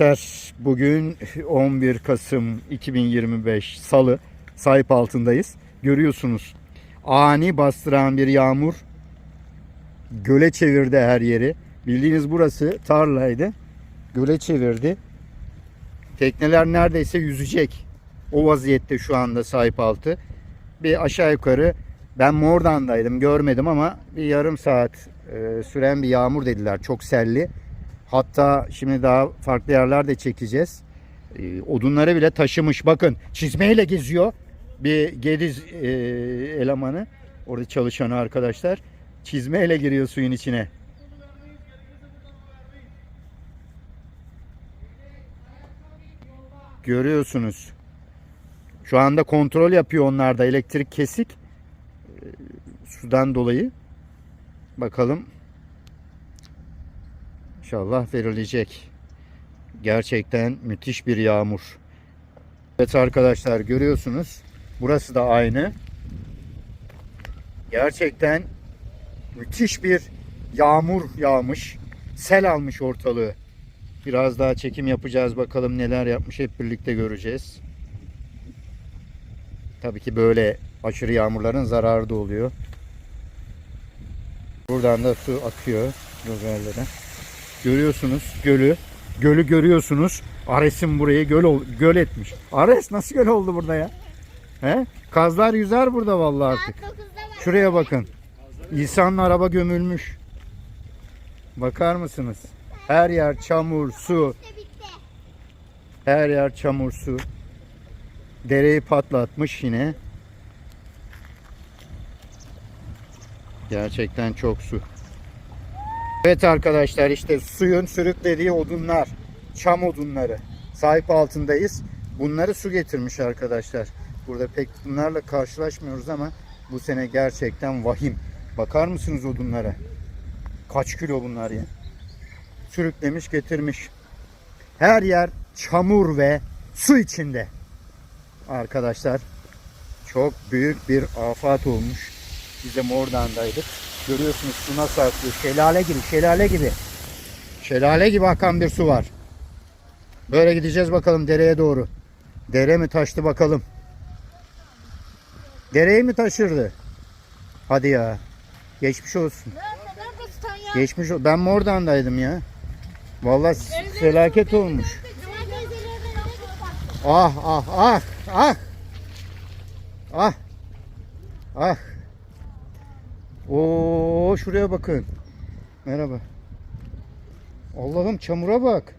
Arkadaşlar bugün 11 Kasım 2025 Salı sahip altındayız. Görüyorsunuz ani bastıran bir yağmur göle çevirdi her yeri. Bildiğiniz burası tarlaydı. Göle çevirdi. Tekneler neredeyse yüzecek. O vaziyette şu anda sahip altı. Bir aşağı yukarı ben Mordan'daydım görmedim ama bir yarım saat e, süren bir yağmur dediler. Çok selli. Hatta şimdi daha farklı yerlerde çekeceğiz. E, odunları bile taşımış. Bakın çizmeyle geziyor. Bir Gediz e, elemanı. Orada çalışan arkadaşlar. Çizmeyle giriyor suyun içine. Görüyorsunuz. Şu anda kontrol yapıyor onlar da. Elektrik kesik. E, sudan dolayı. Bakalım İnşallah verilecek. Gerçekten müthiş bir yağmur. Evet arkadaşlar görüyorsunuz. Burası da aynı. Gerçekten müthiş bir yağmur yağmış. Sel almış ortalığı. Biraz daha çekim yapacağız bakalım neler yapmış hep birlikte göreceğiz. Tabii ki böyle aşırı yağmurların zararı da oluyor. Buradan da su akıyor göllere. Görüyorsunuz gölü. Gölü görüyorsunuz. Ares'in burayı göl ol- göl etmiş. Ares nasıl göl oldu burada ya? He? Kazlar yüzer burada vallahi artık. Şuraya bakın. İsa'nın araba gömülmüş. Bakar mısınız? Her yer çamur, su. Her yer çamur, su. Dereyi patlatmış yine. Gerçekten çok su. Evet arkadaşlar işte suyun sürüklediği odunlar, çam odunları sahip altındayız. Bunları su getirmiş arkadaşlar. Burada pek bunlarla karşılaşmıyoruz ama bu sene gerçekten vahim. Bakar mısınız odunlara? Kaç kilo bunlar ya? Sürüklemiş getirmiş. Her yer çamur ve su içinde. Arkadaşlar çok büyük bir afat olmuş. Biz de Mordan'daydık. Görüyorsunuz su nasıl akıyor. Şelale gibi, şelale gibi. Şelale gibi akan bir su var. Böyle gideceğiz bakalım dereye doğru. Dere mi taştı bakalım. Dereyi mi taşırdı? Hadi ya. Geçmiş olsun. Geçmiş ol. Ben Mordan'daydım ya. Vallahi felaket olmuş. Ah ah ah ah. Ah. Ah. Oo şuraya bakın. Merhaba. Allah'ım çamura bak.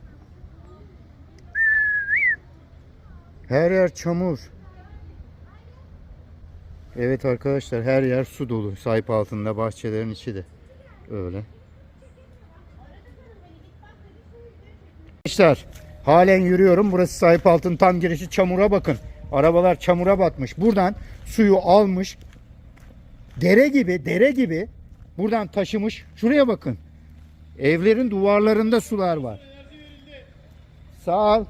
Her yer çamur. Evet arkadaşlar her yer su dolu. Sahip altında bahçelerin içi de öyle. Arkadaşlar halen yürüyorum. Burası sahip altın tam girişi çamura bakın. Arabalar çamura batmış. Buradan suyu almış. Dere gibi, dere gibi buradan taşımış. Şuraya bakın. Evlerin duvarlarında sular var. Sağ ol.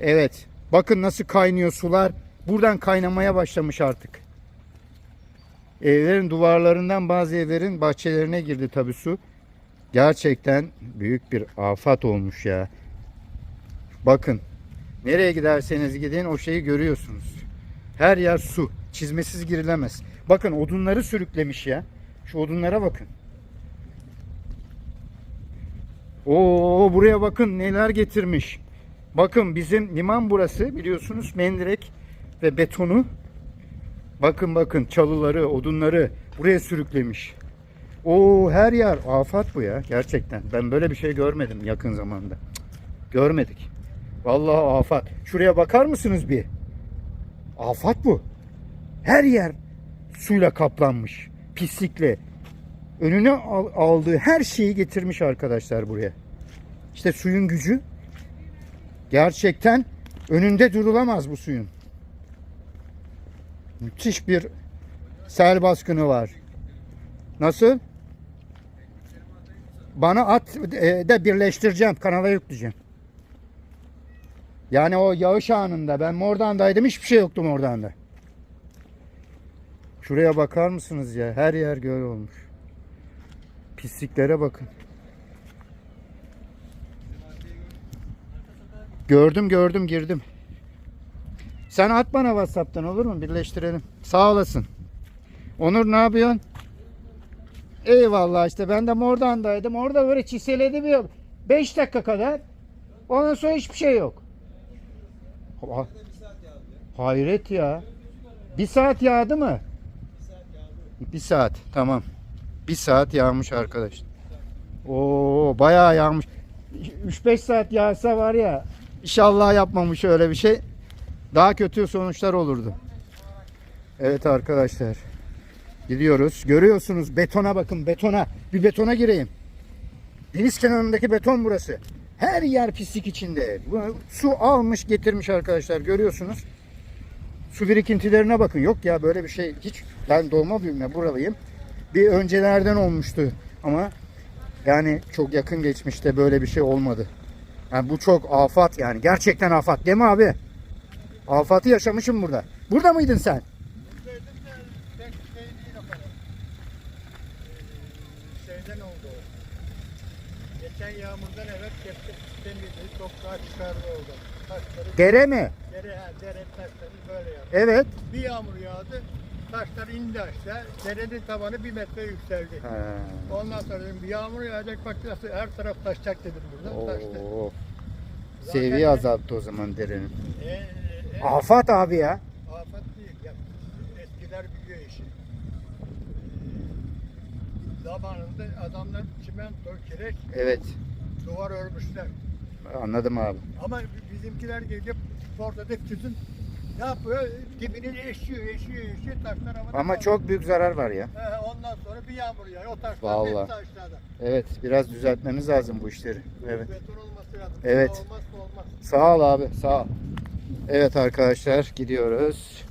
Evet. Bakın nasıl kaynıyor sular. Buradan kaynamaya başlamış artık. Evlerin duvarlarından bazı evlerin bahçelerine girdi tabi su. Gerçekten büyük bir afat olmuş ya. Bakın. Nereye giderseniz gidin o şeyi görüyorsunuz. Her yer su. Çizmesiz girilemez. Bakın odunları sürüklemiş ya. Şu odunlara bakın. Oo buraya bakın neler getirmiş. Bakın bizim liman burası biliyorsunuz mendirek ve betonu. Bakın bakın çalıları, odunları buraya sürüklemiş. Oo her yer afat bu ya gerçekten. Ben böyle bir şey görmedim yakın zamanda. Görmedik. Vallahi afat. Şuraya bakar mısınız bir? Afat bu. Her yer suyla kaplanmış. Pislikle. Önüne al- aldığı her şeyi getirmiş arkadaşlar buraya. İşte suyun gücü gerçekten önünde durulamaz bu suyun. Müthiş bir sel baskını var. Nasıl? Bana at e, de birleştireceğim. Kanala yükleyeceğim. Yani o yağış anında ben Mordan'daydım hiçbir şey yoktu Mordan'da. Şuraya bakar mısınız ya? Her yer göl olmuş. Pisliklere bakın. Gördüm gördüm girdim. Sen at bana Whatsapp'tan olur mu? Birleştirelim. Sağ olasın. Onur ne yapıyorsun? Eyvallah işte ben de Mordan'daydım. Orada böyle çiseledi bir 5 dakika kadar. Ondan sonra hiçbir şey yok. Ha- Hayret ya. Bir saat yağdı mı? Bir saat tamam. Bir saat yağmış arkadaş. Oo bayağı yağmış. 3-5 saat yağsa var ya inşallah yapmamış öyle bir şey. Daha kötü sonuçlar olurdu. Evet arkadaşlar. Gidiyoruz. Görüyorsunuz betona bakın betona. Bir betona gireyim. Deniz kenarındaki beton burası. Her yer pislik içinde. Su almış getirmiş arkadaşlar görüyorsunuz. Su birikintilerine bakın. Yok ya böyle bir şey hiç ben doğma büyüme buralıyım. Bir öncelerden olmuştu ama yani çok yakın geçmişte böyle bir şey olmadı. Yani bu çok afat yani. Gerçekten afat değil mi abi? Afatı yaşamışım burada. Burada mıydın sen? Şeyden oldu. Geçen yağmurdan evet kepçe. Çok daha çıkardı oldu. Dere mi? Dere, dere taşları böyle yaptı. Evet. Bir yağmur yağdı. Taşlar indi aşağı. Derenin tabanı bir metre yükseldi. Ondan sonra dedim bir yağmur yağacak bak nasıl her taraf taşacak dedim burada. Taştı. Oo. Zaten Seviye azalttı o zaman derenin. E, e, e, Afat abi ya. Afet değil. Ya, eskiler biliyor işi. Ee, Zamanında adamlar çimento, kireç, Evet. duvar örmüşler. Anladım abi. Ama bizimkiler gelip çizin ne yapıyor? Dibini eşiyor, eşiyor, eşiyor taşlar havada. Ama kalıyor. çok büyük zarar var ya. He, ondan sonra bir yağmur yağıyor. O taşlar Vallahi. hepsi aşağıda. Evet biraz düzeltmemiz lazım bu işleri. Evet. Beton olması lazım. Evet. Olmazsa olmaz. Sağ ol abi sağ ol. Evet arkadaşlar gidiyoruz.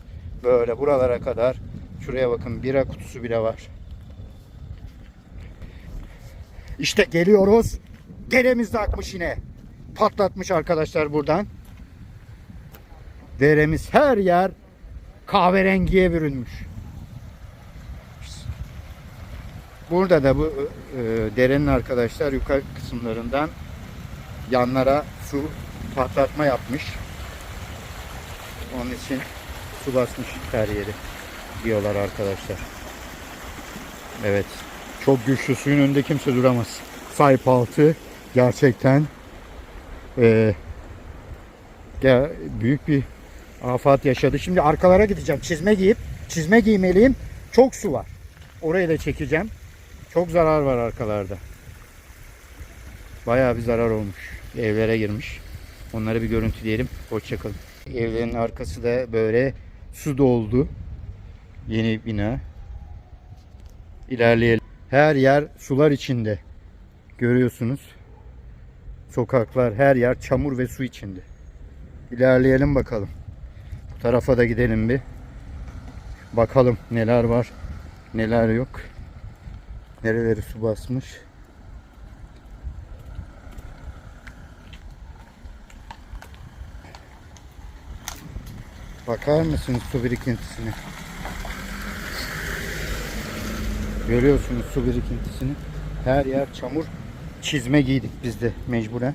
Böyle buralara kadar. Şuraya bakın bira kutusu bile var. İşte geliyoruz. Deremiz de akmış yine. Patlatmış arkadaşlar buradan. Deremiz her yer kahverengiye bürünmüş. Burada da bu e, derenin arkadaşlar yukarı kısımlarından yanlara su patlatma yapmış. Onun için su basmış her yeri diyorlar arkadaşlar. Evet. Çok güçlü suyun önünde kimse duramaz. Sahip altı gerçekten ge- büyük bir afat yaşadı. Şimdi arkalara gideceğim. Çizme giyip çizme giymeliyim. Çok su var. Orayı da çekeceğim. Çok zarar var arkalarda. Bayağı bir zarar olmuş. Evlere girmiş. Onları bir görüntüleyelim. Hoşçakalın. Evlerin arkası da böyle su doldu. Yeni bina. İlerleyelim. Her yer sular içinde. Görüyorsunuz. Sokaklar her yer çamur ve su içinde. İlerleyelim bakalım. Tarafa da gidelim bir. Bakalım neler var, neler yok. Nereleri su basmış. Bakar mısınız su birikintisine? Görüyorsunuz su birikintisini. Her yer çamur. Çizme giydik biz de mecburen.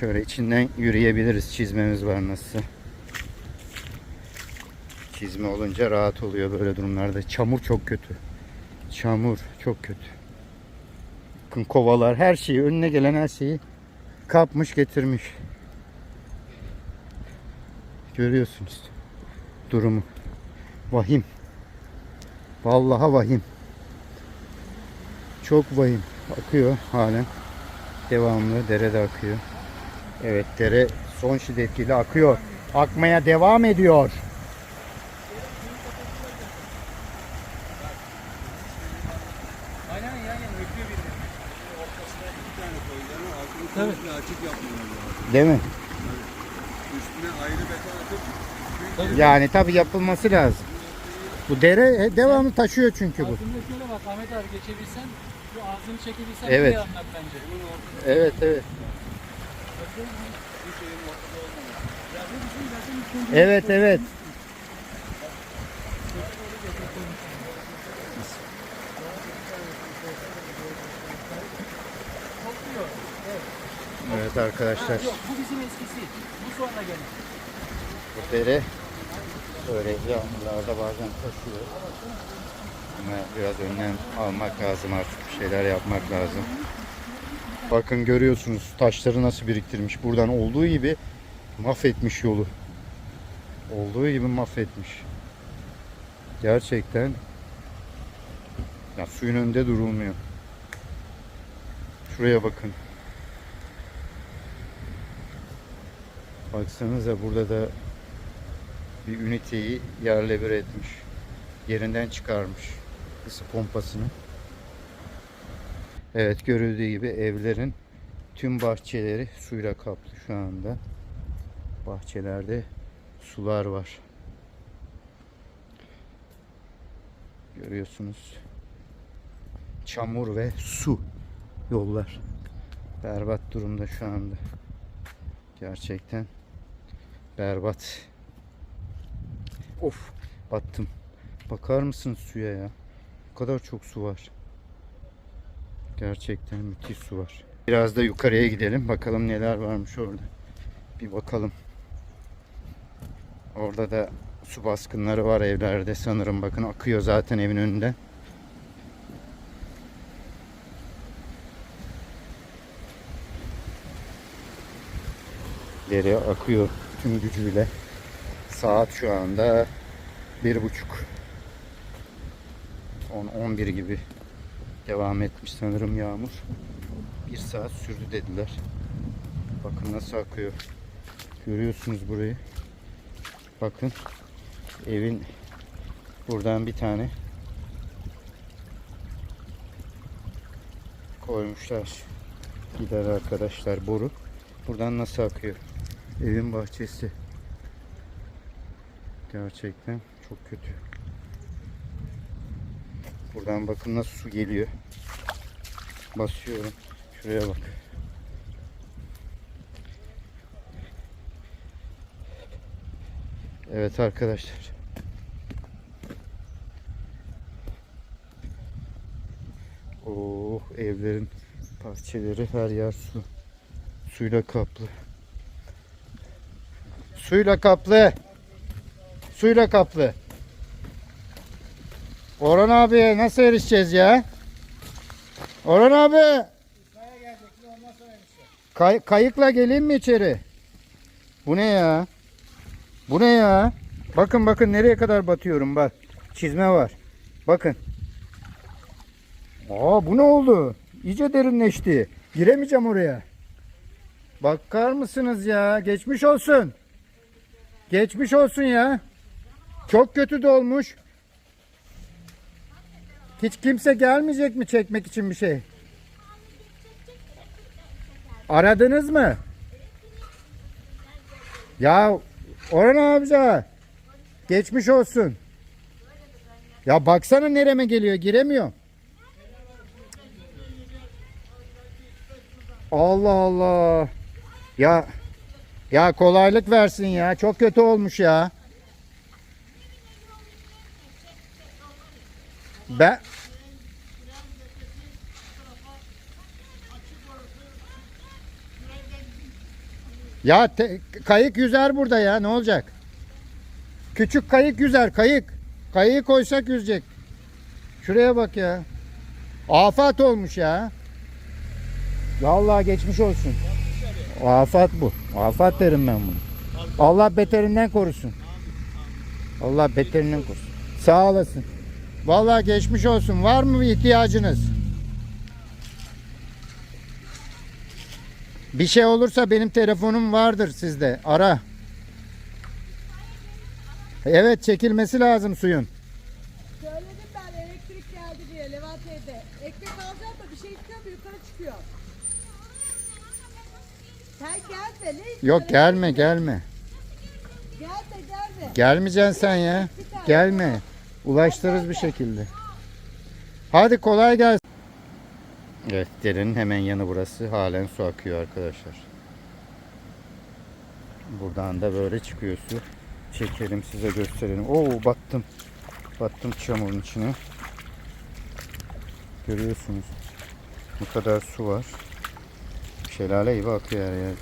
Şöyle içinden yürüyebiliriz. Çizmemiz var nasıl. Çizme olunca rahat oluyor böyle durumlarda. Çamur çok kötü. Çamur çok kötü. Bakın kovalar her şeyi önüne gelen her şeyi kapmış getirmiş. Görüyorsunuz durumu. Vahim. Vallahi vahim. Çok vahim. Akıyor halen. Devamlı derede akıyor. Evet dere son şiddetiyle akıyor. Akmaya devam ediyor. Lazım. Değil mi? Üstüne ayrı beton atıp Yani tabi yapılması lazım. Bu dere devamlı taşıyor çünkü bu. Aslında şöyle bak Ahmet abi geçebilsen şu ağzını çekebilsen Evet. bence. Evet evet. Evet evet. Evet arkadaşlar Yok bu bizim eskisi. Bu sonra gelen. bu dere böyle yağmurlarda bazen taşıyor. Ama biraz önlem almak lazım artık bir şeyler yapmak lazım. Bakın görüyorsunuz taşları nasıl biriktirmiş. Buradan olduğu gibi mahvetmiş yolu. Olduğu gibi mahvetmiş. Gerçekten ya suyun önünde durulmuyor. Şuraya bakın. Baksanıza burada da bir üniteyi yerle bir etmiş. Yerinden çıkarmış ısı pompasını. Evet görüldüğü gibi evlerin tüm bahçeleri suyla kaplı şu anda. Bahçelerde sular var. Görüyorsunuz. Çamur ve su yollar. Berbat durumda şu anda. Gerçekten berbat. Of battım. Bakar mısın suya ya? Bu kadar çok su var. Gerçekten müthiş su var. Biraz da yukarıya gidelim. Bakalım neler varmış orada. Bir bakalım. Orada da su baskınları var evlerde sanırım. Bakın akıyor zaten evin önünden. Dere akıyor tüm gücüyle. Saat şu anda bir buçuk. 10-11 gibi devam etmiş sanırım yağmur. Bir saat sürdü dediler. Bakın nasıl akıyor. Görüyorsunuz burayı. Bakın evin buradan bir tane koymuşlar. Gider arkadaşlar boru. Buradan nasıl akıyor? Evin bahçesi. Gerçekten çok kötü. Buradan bakın nasıl su geliyor. Basıyorum. Şuraya bak. Evet arkadaşlar. Oh evlerin bahçeleri her yer su. Suyla kaplı. Suyla kaplı. Suyla kaplı. Orhan abi nasıl erişeceğiz ya? Orhan abi. Kay- kayıkla geleyim mi içeri? Bu ne ya? Bu ne ya? Bakın bakın nereye kadar batıyorum bak. Çizme var. Bakın. Aa bu ne oldu? İyice derinleşti. Giremeyeceğim oraya. Bakar mısınız ya? Geçmiş olsun. Geçmiş olsun ya. Çok kötü dolmuş. Hiç kimse gelmeyecek mi çekmek için bir şey? Aradınız mı? Ya Orhan amca geçmiş olsun. Ya baksana nereme geliyor giremiyor. Allah Allah. Ya ya kolaylık versin ya. Çok kötü olmuş ya. Ben Ya te- kayık yüzer burada ya ne olacak? Küçük kayık yüzer kayık. Kayığı koysak yüzecek. Şuraya bak ya. Afat olmuş ya. Vallahi geçmiş olsun. Afat bu. Afat derim ben bunu. Allah beterinden korusun. Allah beterinden korusun. Sağ olasın. Vallahi geçmiş olsun. Var mı ihtiyacınız? Bir şey olursa benim telefonum vardır sizde. Ara. Evet çekilmesi lazım suyun. Söyledim ben elektrik geldi diye Levent evde. Ekmek alacağım da bir şey istiyor da yukarı çıkıyor. Sen gelme ne? Yok gelme gelme. Gelme gelme. Gelmeyeceksin sen ya. Gelme. Ulaştırırız bir şekilde. Hadi kolay gelsin. Evet derenin hemen yanı burası. Halen su akıyor arkadaşlar. Buradan da böyle çıkıyor su. Çekelim size gösterelim. Oo battım. Battım çamurun içine. Görüyorsunuz. Bu kadar su var. Şelale gibi akıyor her yer.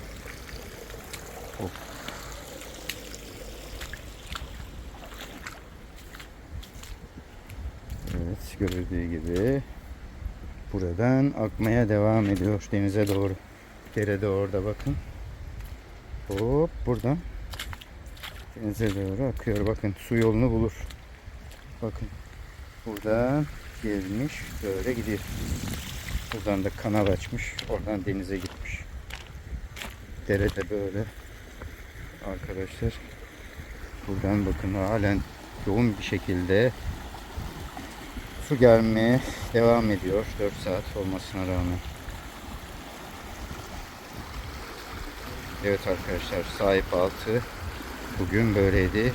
Evet görüldüğü gibi buradan akmaya devam ediyor denize doğru. Dere de orada bakın. Hop buradan denize doğru akıyor. Bakın su yolunu bulur. Bakın buradan gelmiş böyle gidiyor. Buradan da kanal açmış. Oradan denize gitmiş. Dere de böyle. Arkadaşlar. Buradan bakın halen yoğun bir şekilde su gelmeye devam ediyor. 4 saat olmasına rağmen. Evet arkadaşlar sahip altı bugün böyleydi.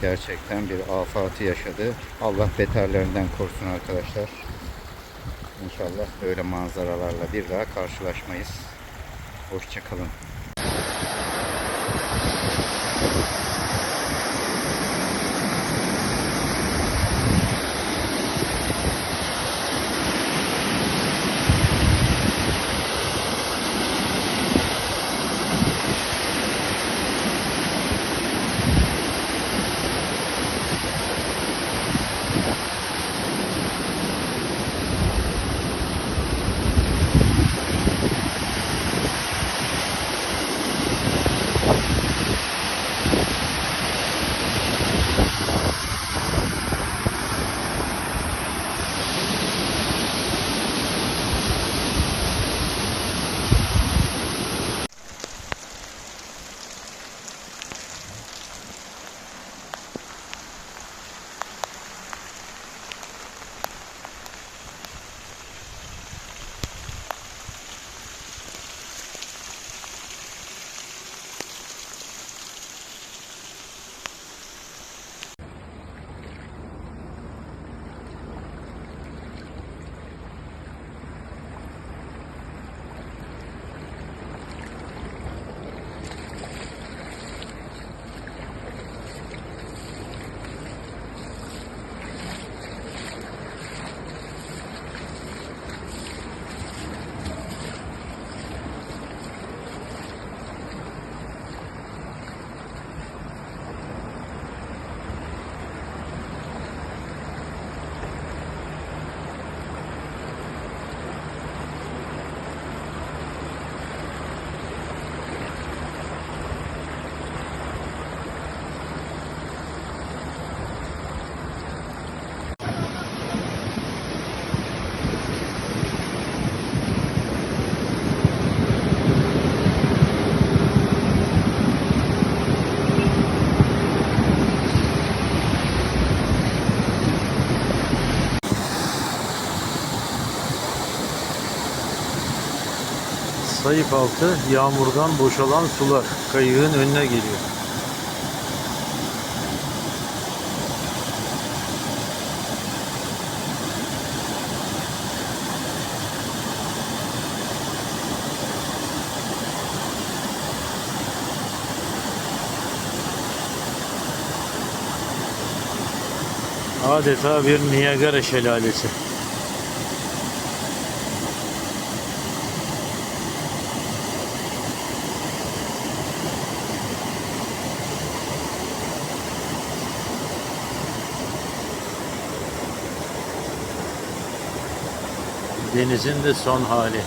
Gerçekten bir afatı yaşadı. Allah beterlerinden korusun arkadaşlar. İnşallah böyle manzaralarla bir daha karşılaşmayız. Hoşçakalın. Sayıp altı yağmurdan boşalan sular kayığın önüne geliyor. Adeta bir Niagara şelalesi. Denizin de son hali.